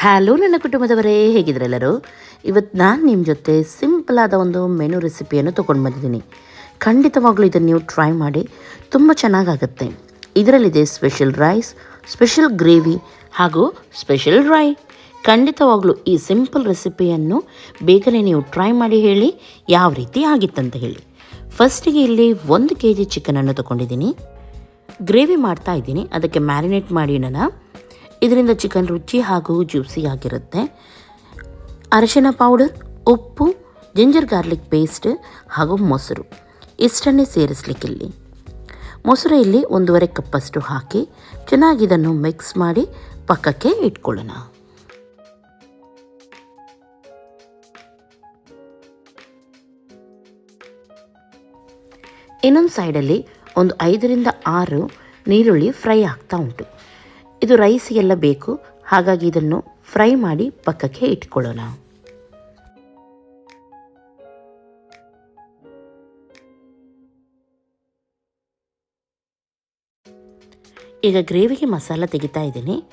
Hello ನನ್ನ ಕುಟುಂಬದವರೇ, ಹೇಗಿದ್ರೆಲ್ಲರೂ? ಇವತ್ತು ನಾನು ನಿಮ್ಮ ಜೊತೆ ಸಿಂಪಲ್ ಆದ ಒಂದು ಮೆನು ರೆಸಿಪಿಯನ್ನು ತೊಗೊಂಡು ಬಂದಿದ್ದೀನಿ. ಖಂಡಿತವಾಗ್ಲೂ ಇದನ್ನು ನೀವು ಟ್ರೈ ಮಾಡಿ, ತುಂಬ ಚೆನ್ನಾಗಾಗುತ್ತೆ. ಇದರಲ್ಲಿದೆ ಸ್ಪೆಷಲ್ ರೈಸ್, ಸ್ಪೆಷಲ್ ಗ್ರೇವಿ ಹಾಗೂ ಸ್ಪೆಷಲ್ ಡ್ರೈ ಖಂಡಿತವಾಗ್ಲೂ ಈ ಸಿಂಪಲ್ ರೆಸಿಪಿಯನ್ನು ಬೇಗನೆ ನೀವು ಟ್ರೈ ಮಾಡಿ ಹೇಳಿ, ಯಾವ ರೀತಿ ಆಗಿತ್ತಂತ ಹೇಳಿ. ಫಸ್ಟಿಗೆ ಇಲ್ಲಿ ಒಂದು ಕೆ ಜಿ ಚಿಕನನ್ನು ತೊಗೊಂಡಿದ್ದೀನಿ. ಗ್ರೇವಿ ಮಾಡ್ತಾ ಇದ್ದೀನಿ, ಅದಕ್ಕೆ ಮ್ಯಾರಿನೇಟ್ ಮಾಡಿ ನಾನು ಇದರಿಂದ ಚಿಕನ್ ರುಚಿ ಹಾಗೂ ಜ್ಯೂಸಿ ಆಗಿರುತ್ತೆ. ಅರಿಶಿನ ಪೌಡರ್, ಉಪ್ಪು, ಜಿಂಜರ್ ಗಾರ್ಲಿಕ್ ಪೇಸ್ಟ್ ಹಾಗೂ ಮೊಸರು. ಇಷ್ಟನ್ನೇ ಸೇರಿಸಲಿಕ್ಕಿಲ್ಲಿ. ಮೊಸರು ಇಲ್ಲಿ ಒಂದೂವರೆ ಕಪ್ಪಷ್ಟು ಹಾಕಿ ಚೆನ್ನಾಗಿ ಇದನ್ನು ಮಿಕ್ಸ್ ಮಾಡಿ ಪಕ್ಕಕ್ಕೆ ಇಟ್ಕೊಳ್ಳೋಣ. ಇನ್ನೊಂದು ಸೈಡಲ್ಲಿ ಒಂದು ಐದರಿಂದ ಆರು ನೀರುಳ್ಳಿ ಫ್ರೈ ಆಗ್ತಾ ಉಂಟು. ಇದು ರೈಸಿಗೆಲ್ಲ ಬೇಕು. ಹಾಗಾಗಿ ಇದನ್ನು ಫ್ರೈ ಮಾಡಿ ಪಕ್ಕಕ್ಕೆ ಇಟ್ಕೊಳ್ಳೋಣ. ಈಗ ಗ್ರೇವಿಗೆ ಮಸಾಲ ತೆಗಿತಾ ಇದ್ದೀನಿ.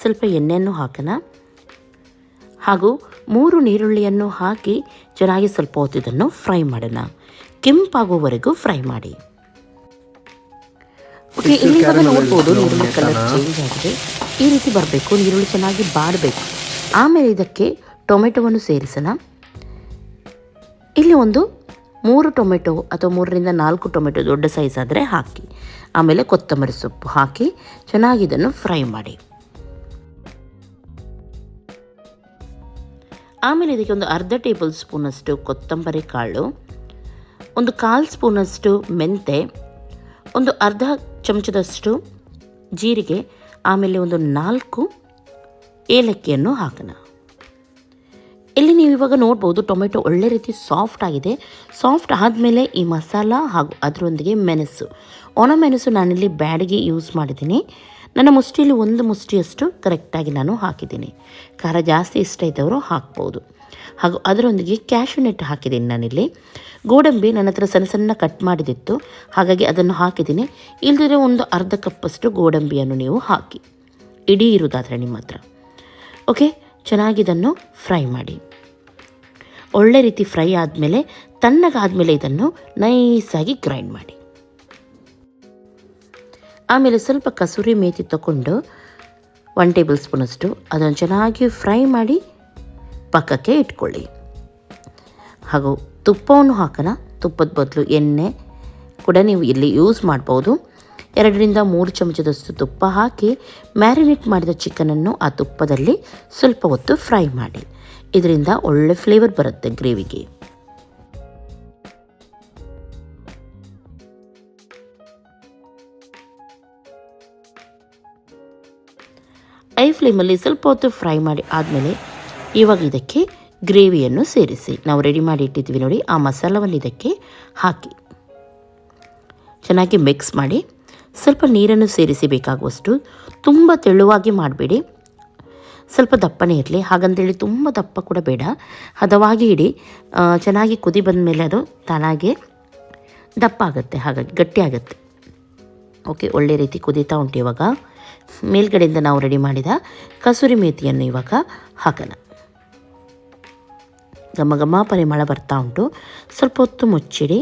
ಸ್ವಲ್ಪ ಎಣ್ಣೆಯನ್ನು ಹಾಕೋಣ. ಹಾಗೂ ಮೂರು ನೀರುಳ್ಳಿಯನ್ನು ಹಾಕಿ ಚೆನ್ನಾಗಿ ಸ್ವಲ್ಪ ಹೊತ್ತು ಇದನ್ನು ಫ್ರೈ ಮಾಡೋಣ. ಕೆಂಪಾಗುವವರೆಗೂ ಫ್ರೈ ಮಾಡಿ. ಓಕೆ ಇಲ್ಲಿ ಇವಾಗ ನೋಡ್ಬೋದು ನೀರುಳ್ಳಿ ಕಲರ್ ಚೇಂಜ್ ಆಗಿದೆ. ಈ ರೀತಿ ಬರಬೇಕು ನೀರುಳ್ಳಿ ಚೆನ್ನಾಗಿ ಬಾಡಬೇಕು. ಆಮೇಲೆ ಇದಕ್ಕೆ ಟೊಮೆಟೊವನ್ನು ಸೇರಿಸೋಣ. ಇಲ್ಲಿ ಒಂದು ಮೂರು ಟೊಮೆಟೊ ಅಥವಾ ಮೂರರಿಂದ ನಾಲ್ಕು ಟೊಮೆಟೊ ದೊಡ್ಡ ಸೈಜ್ ಆದರೆ ಹಾಕಿ. ಆಮೇಲೆ ಕೊತ್ತಂಬರಿ ಸೊಪ್ಪು ಹಾಕಿ ಚೆನ್ನಾಗಿ ಇದನ್ನು ಫ್ರೈ ಮಾಡಿ. ಆಮೇಲೆ ಇದಕ್ಕೆ ಒಂದು ಅರ್ಧ ಟೇಬಲ್ ಸ್ಪೂನಷ್ಟು ಕೊತ್ತಂಬರಿ ಕಾಳು ಒಂದು ಕಾಲು ಸ್ಪೂನಷ್ಟು ಮೆಂತೆ ಒಂದು ಅರ್ಧ ಚಮಚದಷ್ಟು ಜೀರಿಗೆ, ಆಮೇಲೆ ಒಂದು ನಾಲ್ಕು ಏಲಕ್ಕಿಯನ್ನು ಹಾಕೋಣ. ಇಲ್ಲಿ ನೀವು ಇವಾಗ ನೋಡ್ಬೋದು ಟೊಮೆಟೊ ಒಳ್ಳೆ ರೀತಿ ಸಾಫ್ಟ್ ಆಗಿದೆ. ಸಾಫ್ಟ್ ಆದಮೇಲೆ ಈ ಮಸಾಲ ಹಾಗೂ ಅದರೊಂದಿಗೆ ಮೆಣಸು. ಒಣ ಮೆಣಸು ನಾನಿಲ್ಲಿ ಬ್ಯಾಡಿಗೆ ಯೂಸ್ ಮಾಡಿದ್ದೀನಿ. ನನ್ನ ಮುಷ್ಟಿಯಲ್ಲಿ ಒಂದು ಮುಷ್ಟಿಯಷ್ಟು ಕರೆಕ್ಟಾಗಿ ನಾನು ಹಾಕಿದ್ದೀನಿ. ಖಾರ ಜಾಸ್ತಿ ಇಷ್ಟ ಇದ್ದವರು ಹಾಕ್ಬೋದು. ಹಾಗೂ ಅದರೊಂದಿಗೆ ಕ್ಯಾಶು ನೆಟ್ ಹಾಕಿದ್ದೀನಿ ನಾನಿಲ್ಲಿ. ಗೋಡಂಬಿ ನನ್ನ ಹತ್ರ ಸಣ್ಣ ಸಣ್ಣ ಕಟ್ ಮಾಡಿದಿತ್ತು. ಹಾಗಾಗಿ ಅದನ್ನು ಹಾಕಿದ್ದೀನಿ. ಇಲ್ಲದಿದ್ರೆ ಒಂದು ಅರ್ಧ ಕಪ್ಪಷ್ಟು ಗೋಡಂಬಿಯನ್ನು ನೀವು ಹಾಕಿ. ಇಡೀ ಇರುವುದಾದರೆ ನಿಮ್ಮ ಹತ್ರ. ಓಕೆ ಚೆನ್ನಾಗಿ ಇದನ್ನು ಫ್ರೈ ಮಾಡಿ. ಒಳ್ಳೆ ರೀತಿ ಫ್ರೈ ಆದಮೇಲೆ, ತಣ್ಣಗಾದಮೇಲೆ ಇದನ್ನು ನೈಸಾಗಿ ಗ್ರೈಂಡ್ ಮಾಡಿ. ಆಮೇಲೆ ಸ್ವಲ್ಪ ಕಸೂರಿ ಮೇತಿ ತಗೊಂಡು ಒನ್ ಟೇಬಲ್ ಸ್ಪೂನಷ್ಟು ಅದನ್ನು ಚೆನ್ನಾಗಿ ಫ್ರೈ ಮಾಡಿ ಪಕ್ಕಕ್ಕೆ ಇಟ್ಕೊಳ್ಳಿ. ಹಾಗೂ ತುಪ್ಪವನ್ನು ಹಾಕೋಣ ತುಪ್ಪದ ಬದಲು ಎಣ್ಣೆ ಕೂಡ ನೀವು ಇಲ್ಲಿ ಯೂಸ್ ಮಾಡ್ಬೋದು. ಎರಡರಿಂದ ಮೂರು ಚಮಚದಷ್ಟು ತುಪ್ಪ ಹಾಕಿ ಮ್ಯಾರಿನೇಟ್ ಮಾಡಿದ ಚಿಕನನ್ನು ಆ ತುಪ್ಪದಲ್ಲಿ ಸ್ವಲ್ಪ ಹೊತ್ತು ಫ್ರೈ ಮಾಡಿ. ಇದರಿಂದ ಒಳ್ಳೆ ಫ್ಲೇವರ್ ಬರುತ್ತೆ ಗ್ರೇವಿಗೆ. ಐ ಫ್ಲೇಮಲ್ಲಿ ಸ್ವಲ್ಪ ಹೊತ್ತು ಫ್ರೈ ಮಾಡಿ ಆದಮೇಲೆ ಇವಾಗ ಇದಕ್ಕೆ ಗ್ರೇವಿಯನ್ನು ಸೇರಿಸಿ. ನಾವು ರೆಡಿ ಮಾಡಿ ಇಟ್ಟಿದ್ವಿ ನೋಡಿ, ಆ ಮಸಾಲವನ್ನು ಇದಕ್ಕೆ ಹಾಕಿ. ಚೆನ್ನಾಗಿ ಮಿಕ್ಸ್ ಮಾಡಿ. ಸ್ವಲ್ಪ ನೀರನ್ನು ಸೇರಿಸಿ ಬೇಕಾಗುವಷ್ಟು. ತುಂಬ ತೆಳುವಾಗಿ ಮಾಡಬೇಡಿ. ಸ್ವಲ್ಪ ದಪ್ಪನೇ ಇರಲಿ. ಹಾಗಂತೇಳಿ ತುಂಬ ದಪ್ಪ ಕೂಡ ಬೇಡ. ಹದವಾಗಿ ಇಡಿ. ಚೆನ್ನಾಗಿ ಕುದಿ ಬಂದ ಮೇಲೆ ಅದು ತಾನಾಗೆ ದಪ್ಪ ಆಗುತ್ತೆ. ಹಾಗಾಗಿ ಗಟ್ಟಿ ಆಗುತ್ತೆ. ಓಕೆ, ಒಳ್ಳೆ ರೀತಿ ಕುದೀತಾ ಉಂಟು ಇವಾಗ. ಮೇಲ್ಗಡೆಯಿಂದ ನಾವು ರೆಡಿ ಮಾಡಿದ ಕಸೂರಿ ಮೇಥಿಯನ್ನು ಇವಾಗ ಹಾಕೋಣ. ಘಮ ಘಮ ಪರಿಮಳ ಬರ್ತಾ ಉಂಟು. ಸ್ವಲ್ಪ ಹೊತ್ತು ಮುಚ್ಚಿಡಿ.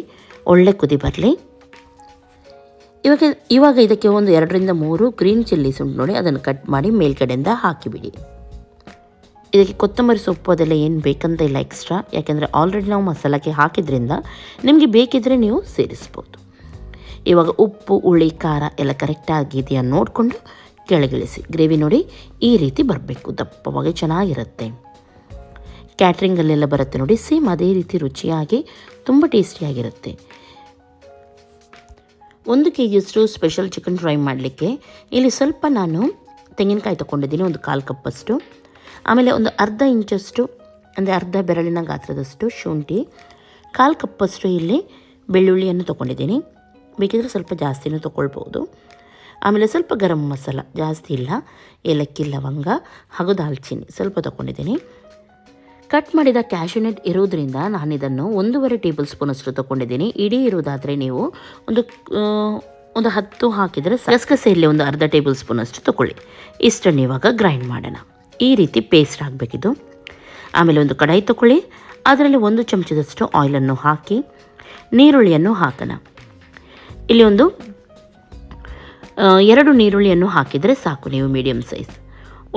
ಒಳ್ಳೆ ಕುದಿ ಬರಲಿ. ಇವಾಗ ಇವಾಗ ಇದಕ್ಕೆ ಒಂದು ಎರಡರಿಂದ ಮೂರು ಗ್ರೀನ್ ಚಿಲ್ಲಿ ಉಂಟು ನೋಡಿ, ಅದನ್ನು ಕಟ್ ಮಾಡಿ ಮೇಲ್ಗಡೆಯಿಂದ ಹಾಕಿಬಿಡಿ. ಇದಕ್ಕೆ ಕೊತ್ತಂಬರಿ ಸೊಪ್ಪು ಅದೆಲ್ಲ ಏನು ಬೇಕಂತ ಇಲ್ಲ ಎಕ್ಸ್ಟ್ರಾ ಯಾಕೆಂದರೆ ಆಲ್ರೆಡಿ ನಾವು ಮಸಾಲಕ್ಕೆ ಹಾಕಿದ್ರಿಂದ ನಿಮಗೆ ಬೇಕಿದ್ದರೆ ನೀವು ಸೇರಿಸ್ಬೋದು. ಇವಾಗ ಉಪ್ಪು, ಹುಳಿ, ಖಾರ ಎಲ್ಲ ಕರೆಕ್ಟಾಗಿದೆಯಾ ನೋಡಿಕೊಂಡು ಕೆಳಗಿಳಿಸಿ. ಗ್ರೇವಿ ನೋಡಿ ಈ ರೀತಿ ಬರಬೇಕು. ದಪ್ಪವಾಗಿ ಚೆನ್ನಾಗಿರುತ್ತೆ. ಕ್ಯಾಟ್ರಿಂಗಲ್ಲೆಲ್ಲ ಬರುತ್ತೆ ನೋಡಿ. ಸೇಮ್ ಅದೇ ರೀತಿ ರುಚಿಯಾಗಿ ತುಂಬ ಟೇಸ್ಟಿಯಾಗಿರುತ್ತೆ. ಒಂದು ಕೆ ಜಿಯಷ್ಟು ಸ್ಪೆಷಲ್ ಚಿಕನ್ ಫ್ರೈ ಮಾಡಲಿಕ್ಕೆ ಇಲ್ಲಿ ಸ್ವಲ್ಪ ನಾನು ತೆಂಗಿನಕಾಯಿ ತೊಗೊಂಡಿದ್ದೀನಿ ಒಂದು ಕಾಲು ಕಪ್ಪಷ್ಟು. ಆಮೇಲೆ ಒಂದು ಅರ್ಧ ಇಂಚಷ್ಟು, ಅಂದರೆ ಅರ್ಧ ಬೆರಳಿನ ಗಾತ್ರದಷ್ಟು ಶುಂಠಿ, ಕಾಲು ಕಪ್ಪಷ್ಟು ಇಲ್ಲಿ ಬೆಳ್ಳುಳ್ಳಿಯನ್ನು ತೊಗೊಂಡಿದ್ದೀನಿ ಬೇಕಿದ್ರೆ ಸ್ವಲ್ಪ ಜಾಸ್ತಿನೂ ತೊಗೊಳ್ಬೋದು ಆಮೇಲೆ ಸ್ವಲ್ಪ ಗರಂ ಮಸಾಲ, ಜಾಸ್ತಿ ಇಲ್ಲ, ಏಲಕ್ಕಿ, ಲವಂಗ ಹಾಗೂ ದಾಲ್ಚಿನ್ನಿ ಸ್ವಲ್ಪ ತೊಗೊಂಡಿದ್ದೀನಿ ಕಟ್ ಮಾಡಿದ ಕ್ಯಾಶ್ಯೂನೆಟ್ ಇರೋದ್ರಿಂದ ನಾನು ಇದನ್ನು ಒಂದೂವರೆ ಟೇಬಲ್ ಸ್ಪೂನ್ ಅಷ್ಟು ತೊಗೊಂಡಿದ್ದೀನಿ. ಇಡೀ ಇರೋದಾದರೆ ನೀವು ಒಂದು ಒಂದು ಹತ್ತು ಹಾಕಿದರೆ ಗಸಗಸೆ ಇಲ್ಲಿ ಒಂದು ಅರ್ಧ ಟೇಬಲ್ ಸ್ಪೂನ್ ಅಷ್ಟು ತೊಗೊಳ್ಳಿ. ಇಷ್ಟನ್ನು ಇವಾಗ ಗ್ರೈಂಡ್ ಮಾಡೋಣ. ಈ ರೀತಿ ಪೇಸ್ಟ್ ಆಗಬೇಕಿದು. ಆಮೇಲೆ ಒಂದು ಕಡಾಯಿ ತಗೊಳ್ಳಿ. ಅದರಲ್ಲಿ ಒಂದು ಚಮಚದಷ್ಟು ಆಯಿಲನ್ನು ಹಾಕಿ, ನೀರುಳ್ಳಿಯನ್ನು ಹಾಕೋಣ. ಇಲ್ಲಿ ಒಂದು ಎರಡು ನೀರುಳ್ಳಿಯನ್ನು ಹಾಕಿದರೆ ಸಾಕು ನೀವು ಮೀಡಿಯಮ್ ಸೈಜ್.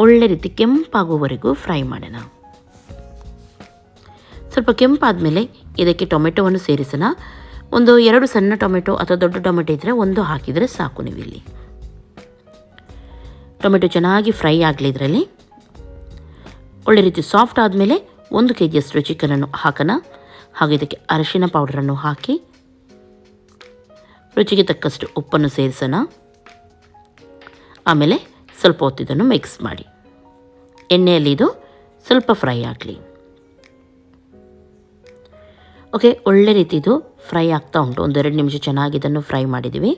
ಒಳ್ಳೆ ರೀತಿ ಕೆಂಪಾಗುವವರೆಗೂ ಫ್ರೈ ಮಾಡೋಣ. ಸ್ವಲ್ಪ ಕೆಂಪಾದಮೇಲೆ ಇದಕ್ಕೆ ಟೊಮೆಟೊವನ್ನು ಸೇರಿಸೋಣ. ಒಂದು ಎರಡು ಸಣ್ಣ ಟೊಮೆಟೊ ಅಥವಾ ದೊಡ್ಡ ಟೊಮೆಟೊ ಇದ್ದರೆ ಒಂದು ಹಾಕಿದರೆ ಸಾಕು ನೀವು ಇಲ್ಲಿ ಟೊಮೆಟೊ ಚೆನ್ನಾಗಿ ಫ್ರೈ ಆಗಲಿ ಇದರಲ್ಲಿ. ಒಳ್ಳೆ ರೀತಿ ಸಾಫ್ಟ್ ಆದಮೇಲೆ ಒಂದು ಕೆ ಜಿಯಷ್ಟು ಚಿಕನನ್ನು ಹಾಕೋಣ. ಹಾಗೆ ಇದಕ್ಕೆ ಅರಿಶಿನ ಪೌಡರನ್ನು ಹಾಕಿ. ರುಚಿಗೆ ತಕ್ಕಷ್ಟು ಉಪ್ಪನ್ನು ಸೇರಿಸೋಣ. ಆಮೇಲೆ ಸ್ವಲ್ಪ ಹೊತ್ತಿದನ್ನು ಮಿಕ್ಸ್ ಮಾಡಿ. ಎಣ್ಣೆಯಲ್ಲಿ ಇದು ಸ್ವಲ್ಪ ಫ್ರೈ ಆಗಲಿ. ಓಕೆ ಒಳ್ಳೆ ರೀತಿ ಇದು ಫ್ರೈ ಆಗ್ತಾ ಉಂಟು. ಒಂದೆರಡು ನಿಮಿಷ ಚೆನ್ನಾಗಿ ಇದನ್ನು ಫ್ರೈ ಮಾಡಿದ್ದೀವಿ.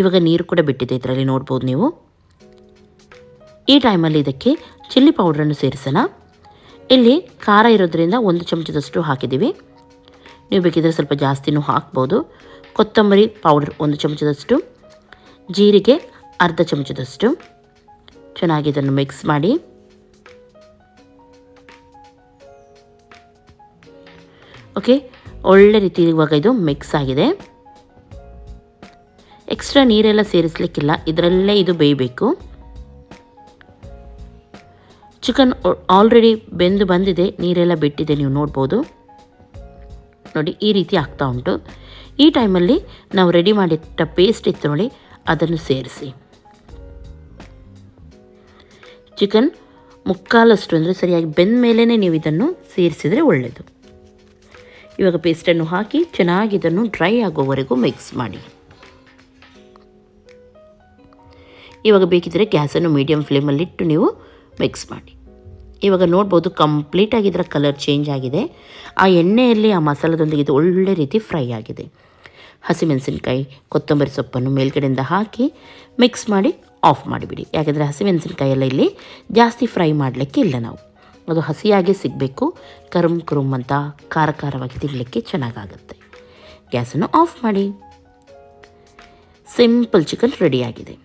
ಇವಾಗ ನೀರು ಕೂಡ ಬಿಟ್ಟಿದೆ ಇದರಲ್ಲಿ, ನೋಡ್ಬೋದು ನೀವು. ಈ ಟೈಮಲ್ಲಿ ಇದಕ್ಕೆ ಚಿಲ್ಲಿ ಪೌಡ್ರನ್ನು ಸೇರಿಸೋಣ. ಇಲ್ಲಿ ಖಾರ ಇರೋದ್ರಿಂದ ಒಂದು ಚಮಚದಷ್ಟು ಹಾಕಿದ್ದೀವಿ. ನೀವು ಬೇಕಿದ್ರೆ ಸ್ವಲ್ಪ ಜಾಸ್ತಿನೂ ಹಾಕ್ಬೋದು. ಕೊತ್ತಂಬರಿ ಪೌಡರ್ ಒಂದು ಚಮಚದಷ್ಟು. ಜೀರಿಗೆ ಅರ್ಧ ಚಮಚದಷ್ಟು. ಚೆನ್ನಾಗಿ ಇದನ್ನು ಮಿಕ್ಸ್ ಮಾಡಿ. ಓಕೆ ಒಳ್ಳೆ ರೀತಿ ಇವಾಗ ಇದು ಮಿಕ್ಸ್ ಆಗಿದೆ. ಎಕ್ಸ್ಟ್ರಾ ನೀರೆಲ್ಲ ಸೇರಿಸ್ಲಿಕ್ಕಿಲ್ಲ, ಇದರಲ್ಲೇ ಇದು ಬೇಯಬೇಕು. ಚಿಕನ್ ಆಲ್ರೆಡಿ ಬೆಂದು ಬಂದಿದೆ, ನೀರೆಲ್ಲ ಬಿಟ್ಟಿದೆ, ನೀವು ನೋಡ್ಬೋದು. ನೋಡಿ, ಈ ರೀತಿ ಆಗ್ತಾ ಉಂಟು. ಈ ಟೈಮಲ್ಲಿ ನಾವು ರೆಡಿ ಮಾಡಿಟ್ಟ ಪೇಸ್ಟ್ ಇತ್ತು ನೋಡಿ, ಅದನ್ನು ಸೇರಿಸಿ. ಚಿಕನ್ ಮುಕ್ಕಾಲಷ್ಟು ಅಂದರೆ ಸರಿಯಾಗಿ ಬೆಂದ ಮೇಲೇ ನೀವು ಇದನ್ನು ಸೇರಿಸಿದರೆ ಒಳ್ಳೆಯದು ಇವಾಗ ಪೇಸ್ಟನ್ನು ಹಾಕಿ ಚೆನ್ನಾಗಿ ಇದನ್ನು ಡ್ರೈ ಆಗೋವರೆಗೂ ಮಿಕ್ಸ್ ಮಾಡಿ. ಇವಾಗ ಬೇಕಿದ್ದರೆ ಗ್ಯಾಸನ್ನು ಮೀಡಿಯಮ್ ಫ್ಲೇಮಲ್ಲಿಟ್ಟು ನೀವು ಮಿಕ್ಸ್ ಮಾಡಿ. ಇವಾಗ ನೋಡ್ಬೋದು ಕಂಪ್ಲೀಟಾಗಿ ಇದರ ಕಲರ್ ಚೇಂಜ್ ಆಗಿದೆ. ಆ ಎಣ್ಣೆಯಲ್ಲಿ ಆ ಮಸಾಲದೊಂದಿಗೆ ಇದು ಒಳ್ಳೆ ರೀತಿ ಫ್ರೈ ಆಗಿದೆ. ಹಸಿಮೆಣಸಿನ್ಕಾಯಿ, ಕೊತ್ತಂಬರಿ ಸೊಪ್ಪನ್ನು ಮೇಲ್ಗಡೆಯಿಂದ ಹಾಕಿ ಮಿಕ್ಸ್ ಮಾಡಿ ಆಫ್ ಮಾಡಿಬಿಡಿ. ಯಾಕೆಂದರೆ ಹಸಿಮೆಣಸಿನ್ಕಾಯಿ ಎಲ್ಲ ಇಲ್ಲಿ ಜಾಸ್ತಿ ಫ್ರೈ ಮಾಡಲಿಕ್ಕೆ ಇಲ್ಲ ನಾವು. ಅದು ಹಸಿಯಾಗೇ ಸಿಗಬೇಕು. ಕರುಮ್ ಕುರುಮ್ ಅಂತ ಖಾರ ಖಾರವಾಗಿ ತಿನ್ನಲಿಕ್ಕೆ ಚೆನ್ನಾಗಾಗುತ್ತೆ. ಗ್ಯಾಸನ್ನು ಆಫ್ ಮಾಡಿ. ಸಿಂಪಲ್ ಚಿಕನ್ ರೆಡಿಯಾಗಿದೆ.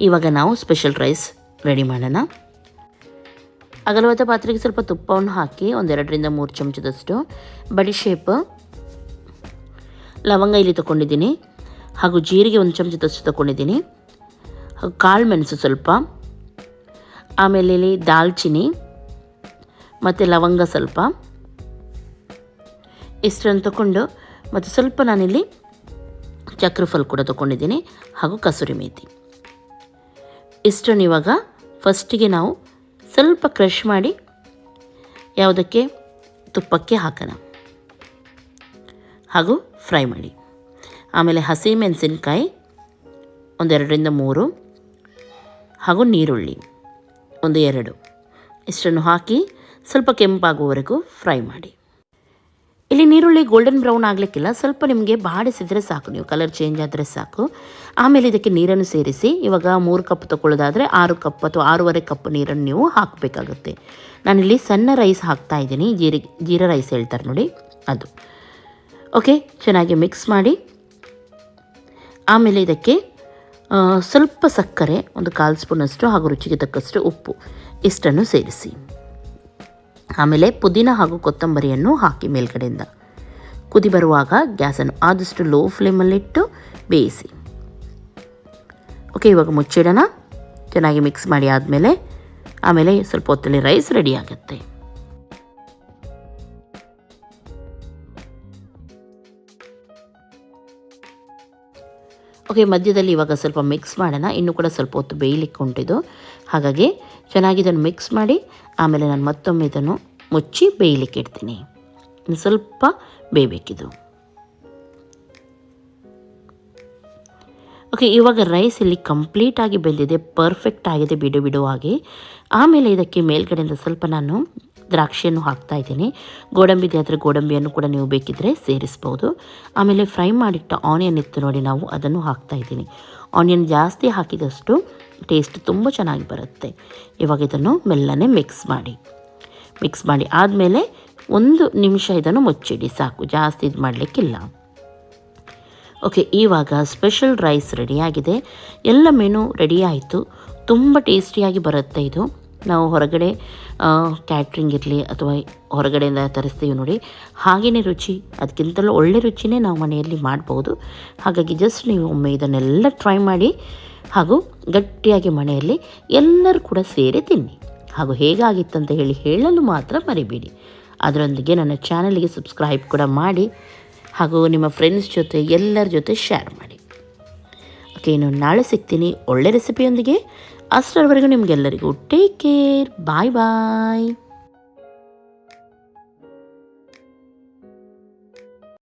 ಇವಾಗ ನಾವು ಸ್ಪೆಷಲ್ ರೈಸ್ ರೆಡಿ ಮಾಡೋಣ. ಅಗಲವಾದ ಪಾತ್ರೆಗೆ ಸ್ವಲ್ಪ ತುಪ್ಪವನ್ನು ಹಾಕಿ ಒಂದೆರಡರಿಂದ ಮೂರು ಚಮಚದಷ್ಟು ಬಡಿ ಶೇಪ್ ಲವಂಗ ಇಲ್ಲಿ ತಗೊಂಡಿದ್ದೀನಿ. ಹಾಗೂ ಜೀರಿಗೆ ಒಂದು ಚಮಚದಷ್ಟು ತೊಗೊಂಡಿದ್ದೀನಿ. ಹಾಗೂ ಕಾಳು ಮೆಣಸು ಸ್ವಲ್ಪ. ಆಮೇಲೆ ಇಲ್ಲಿ ದಾಲ್ಚಿನ್ನಿ ಮತ್ತು ಲವಂಗ ಸ್ವಲ್ಪ. ಇಷ್ಟನ್ನು ತಗೊಂಡು ಮತ್ತು ಸ್ವಲ್ಪ ನಾನಿಲ್ಲಿ ಚಕ್ರಫಲ್ ಕೂಡ ತಗೊಂಡಿದ್ದೀನಿ ಹಾಗೂ ಕಸೂರಿ ಮೇಥಿ ಇಷ್ಟನ್ನು ಇವಾಗ ಫಸ್ಟಿಗೆ ನಾವು ಸ್ವಲ್ಪ ಕ್ರಷ್ ಮಾಡಿ ಯಾವುದಕ್ಕೆ? ತುಪ್ಪಕ್ಕೆ ಹಾಕೋಣ. ಹಾಗೂ ಫ್ರೈ ಮಾಡಿ. ಆಮೇಲೆ ಹಸಿ ಮೆಣಸಿನ್ಕಾಯಿ ಒಂದೆರಡರಿಂದ ಮೂರು ಹಾಗೂ ನೀರುಳ್ಳಿ. ಒಂದು ಎರಡು ಇಷ್ಟನ್ನು ಹಾಕಿ ಸ್ವಲ್ಪ ಕೆಂಪಾಗುವವರೆಗೂ ಫ್ರೈ ಮಾಡಿ. ಇಲ್ಲಿ ನೀರುಳ್ಳಿ ಗೋಲ್ಡನ್ ಬ್ರೌನ್ ಆಗಲಿಕ್ಕಿಲ್ಲ. ಸ್ವಲ್ಪ ನಿಮಗೆ ಬಾಡಿಸಿದರೆ ಸಾಕು. ನೀವು ಕಲರ್ ಚೇಂಜ್ ಆದರೆ ಸಾಕು. ಆಮೇಲೆ ಇದಕ್ಕೆ ನೀರನ್ನು ಸೇರಿಸಿ, ಇವಾಗ ಮೂರು ಕಪ್ ತೊಗೊಳ್ಳೋದಾದರೆ ಆರು ಕಪ್ ಅಥವಾ ಆರೂವರೆ ಕಪ್ ನೀರನ್ನು ನೀವು ಹಾಕಬೇಕಾಗುತ್ತೆ. ನಾನಿಲ್ಲಿ ಸಣ್ಣ ರೈಸ್ ಹಾಕ್ತಾ ಇದ್ದೀನಿ. ಜೀರಿಗೆ ಜೀರಾ ರೈಸ್ ಹೇಳ್ತಾರೆ ನೋಡಿ, ಅದು. ಓಕೆ ಚೆನ್ನಾಗಿ ಮಿಕ್ಸ್ ಮಾಡಿ. ಆಮೇಲೆ ಇದಕ್ಕೆ ಸ್ವಲ್ಪ ಸಕ್ಕರೆ, ಒಂದು ಕಾಲು ಸ್ಪೂನಷ್ಟು ಹಾಗೂ ರುಚಿಗೆ ತಕ್ಕಷ್ಟು ಉಪ್ಪು ಇಷ್ಟನ್ನು ಸೇರಿಸಿ. ಆಮೇಲೆ ಪುದೀನ ಹಾಗೂ ಕೊತ್ತಂಬರಿಯನ್ನು ಹಾಕಿ ಮೇಲ್ಗಡೆಯಿಂದ. ಕುದಿ ಬರುವಾಗ ಗ್ಯಾಸನ್ನು ಆದಷ್ಟು ಲೋ ಫ್ಲೇಮಲ್ಲಿಟ್ಟು ಬೇಯಿಸಿ. ಓಕೆ, ಇವಾಗ ಮುಚ್ಚಿಡೋಣ. ಚೆನ್ನಾಗಿ ಮಿಕ್ಸ್ ಮಾಡಿ ಆದಮೇಲೆ, ಆಮೇಲೆ ಸ್ವಲ್ಪ ಹೊತ್ತಲ್ಲಿ ರೈಸ್ ರೆಡಿ ಆಗುತ್ತೆ. ಓಕೆ ಮಧ್ಯದಲ್ಲಿ ಇವಾಗ ಸ್ವಲ್ಪ ಮಿಕ್ಸ್ ಮಾಡೋಣ. ಇನ್ನೂ ಕೂಡ ಸ್ವಲ್ಪ ಹೊತ್ತು ಬೇಯಲಿಕ್ಕೆ ಉಂಟಿದ್ದು. ಹಾಗಾಗಿ ಚೆನ್ನಾಗಿ ಇದನ್ನು ಮಿಕ್ಸ್ ಮಾಡಿ, ಆಮೇಲೆ ನಾನು ಮತ್ತೊಮ್ಮೆ ಇದನ್ನು ಮುಚ್ಚಿ ಬೇಯಲಿಕ್ಕೆ ಇಡ್ತೀನಿ. ಸ್ವಲ್ಪ ಬೇಯಬೇಕಿದು. ಓಕೆ ಇವಾಗ ರೈಸ್ ಇಲ್ಲಿ ಕಂಪ್ಲೀಟಾಗಿ ಬೆಂದಿದೆ ಪರ್ಫೆಕ್ಟ್ ಆಗಿದೆ, ಬಿಡು, ಬಿಡುವಾಗಿ. ಆಮೇಲೆ ಇದಕ್ಕೆ ಮೇಲ್ಗಡೆಯಿಂದ ಸ್ವಲ್ಪ ನಾನು ದ್ರಾಕ್ಷಿಯನ್ನು ಹಾಕ್ತಾ ಇದ್ದೀನಿ. ಗೋಡಂಬಿ ಆದರೆ ಗೋಡಂಬಿಯನ್ನು ಕೂಡ ನೀವು ಬೇಕಿದ್ದರೆ ಸೇರಿಸ್ಬೋದು. ಆಮೇಲೆ ಫ್ರೈ ಮಾಡಿಟ್ಟ ಆನಿಯನ್ ಇತ್ತು ನೋಡಿ ನಾವು, ಅದನ್ನು ಹಾಕ್ತಾ ಇದ್ದೀನಿ. ಆನಿಯನ್ ಜಾಸ್ತಿ ಹಾಕಿದಷ್ಟು ಟೇಸ್ಟ್ ತುಂಬ ಚೆನ್ನಾಗಿ ಬರುತ್ತೆ. ಇವಾಗ ಇದನ್ನು ಮೆಲ್ಲನೆ ಮಿಕ್ಸ್ ಮಾಡಿ. ಮಿಕ್ಸ್ ಮಾಡಿ ಆದಮೇಲೆ ಒಂದು ನಿಮಿಷ ಇದನ್ನು ಮುಚ್ಚಿಡಿ, ಸಾಕು. ಜಾಸ್ತಿ ಇದು ಮಾಡಲಿಕ್ಕಿಲ್ಲ. ಓಕೆ ಇವಾಗ ಸ್ಪೆಷಲ್ ರೈಸ್ ರೆಡಿಯಾಗಿದೆ ಎಲ್ಲ ಮೆನು ರೆಡಿ ಆಯಿತು. ತುಂಬ ಟೇಸ್ಟಿಯಾಗಿ ಬರುತ್ತೆ ಇದು. ನಾವು ಹೊರಗಡೆ ಕ್ಯಾಟ್ರಿಂಗ್ ಇರಲಿ ಅಥವಾ ಹೊರಗಡೆಯಿಂದ ತರಿಸ್ತೀವಿ ನೋಡಿ. ಹಾಗೆಯೇ ರುಚಿ, ಅದಕ್ಕಿಂತಲೂ ಒಳ್ಳೆ ರುಚಿನೇ ನಾವು ಮನೆಯಲ್ಲಿ ಮಾಡ್ಬೋದು. ಹಾಗಾಗಿ ಜಸ್ಟ್ ನೀವು ಒಮ್ಮೆ ಇದನ್ನೆಲ್ಲ ಟ್ರೈ ಮಾಡಿ, ಹಾಗೂ ಗಟ್ಟಿಯಾಗಿ ಮನೆಯಲ್ಲಿ ಎಲ್ಲರೂ ಕೂಡ ಸೇರಿ ತಿನ್ನಿ. ಹಾಗೂ ಹೇಗಾಗಿತ್ತಂತ ಹೇಳಿ ಹೇಳಲು ಮಾತ್ರ ಮರಿಬೇಡಿ. ಅದರೊಂದಿಗೆ ನನ್ನ ಚಾನಲ್ಗೆ ಸಬ್ಸ್ಕ್ರೈಬ್ ಕೂಡ ಮಾಡಿ, ಹಾಗೂ ನಿಮ್ಮ ಫ್ರೆಂಡ್ಸ್ ಜೊತೆ, ಎಲ್ಲರ ಜೊತೆ ಶೇರ್ ಮಾಡಿ. ಓಕೆ ಇನ್ನು ನಾಳೆ ಸಿಗ್ತೀನಿ. ಒಳ್ಳೆ ರೆಸಿಪಿಯೊಂದಿಗೆ ಅಷ್ಟರವರೆಗೂ ನಿಮಗೆಲ್ಲರಿಗೂ ಟೇಕ್ ಕೇರ್ ಬಾಯ್ ಬಾಯ್